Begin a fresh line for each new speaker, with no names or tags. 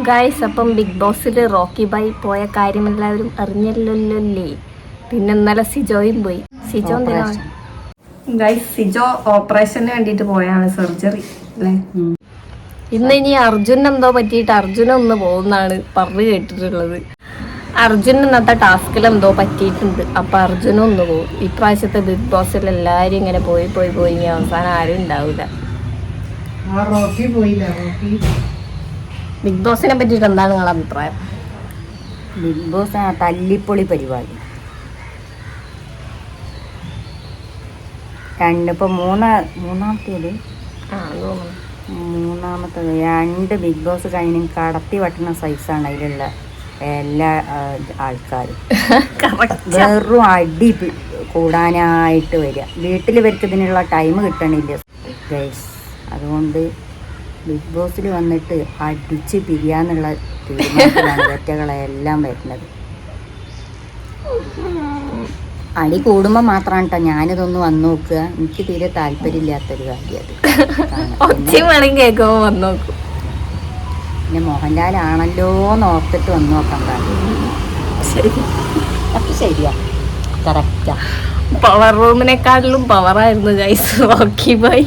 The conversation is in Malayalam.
ഗായ്സ് അപ്പം ബിഗ് ബോസിൽ റോക്കി ബൈ പോയ കാര്യം എല്ലാവരും അറിഞ്ഞല്ലോല്ലേ പിന്നെ ഇന്നലെ സിജോയും പോയി. സിജോ ഗായ്സ് സിജോ ഓപ്പറേഷന് വേണ്ടിയിട്ട് പോയാണ് സർജറി അല്ലേ? ഇന്ന് ഇനി അർജുൻ എന്തോ പറ്റിയിട്ട് അർജുന ഒന്ന് പോകുന്നാണ് പറഞ്ഞു കേട്ടിട്ടുള്ളത്. അർജുൻ ഇന്നത്തെ ടാസ്കിൽ എന്തോ പറ്റിയിട്ടുണ്ട്. അപ്പൊ അർജുന ഒന്ന് പോകും. ഇപ്രാവശ്യത്തെ ബിഗ് ബോസിൽ എല്ലാരും ഇങ്ങനെ പോയി പോയി പോയി ഇനി അവസാനം ആരും ഉണ്ടാവില്ല ബിഗ് ബോസിനെ പറ്റിയിട്ട് എന്താണ് നിങ്ങളുടെ അഭിപ്രായം?
ബിഗ് ബോസ് ആ തല്ലിപ്പൊളി പരിപാടി. രണ്ടിപ്പോൾ മൂന്ന് മൂന്നാമത്തേത്? മൂന്നാമത്തത്. രണ്ട് ബിഗ് ബോസ് കഴിഞ്ഞ് കടത്തി വട്ടുന്ന സൈസാണ് അതിലുള്ള എല്ലാ ആൾക്കാരും. വെറും അടി കൂടാനായിട്ട് വരിക. വീട്ടിൽ ഇവർക്ക് ഇതിനുള്ള ടൈം കിട്ടണില്ല. ഗൈസ് അതുകൊണ്ട് ബിഗ് ബോസിൽ വന്നിട്ട് അടിച്ച് പിരിയാന്നുള്ള തീരുമാനത്തിലാണ് വരുന്നത്. അടി കൂടുമ്പോൾ മാത്രമാണ് കേട്ടോ ഞാനിതൊന്ന് വന്നു നോക്കുക. എനിക്ക് തീരെ താല്പര്യമില്ലാത്തൊരു കാര്യം
കേൾക്കുമ്പോൾ വന്നു നോക്കും.
പിന്നെ മോഹൻലാലാണല്ലോ ആണല്ലോ ഓർത്തിട്ട് വന്നു നോക്കണ്ട അപ്പം ശരിയാ. കറക്റ്റാ
പവർ റൂമിനെക്കാട്ടിലും പവറായിരുന്നു ഗൈസ് ഓക്കെ ബൈ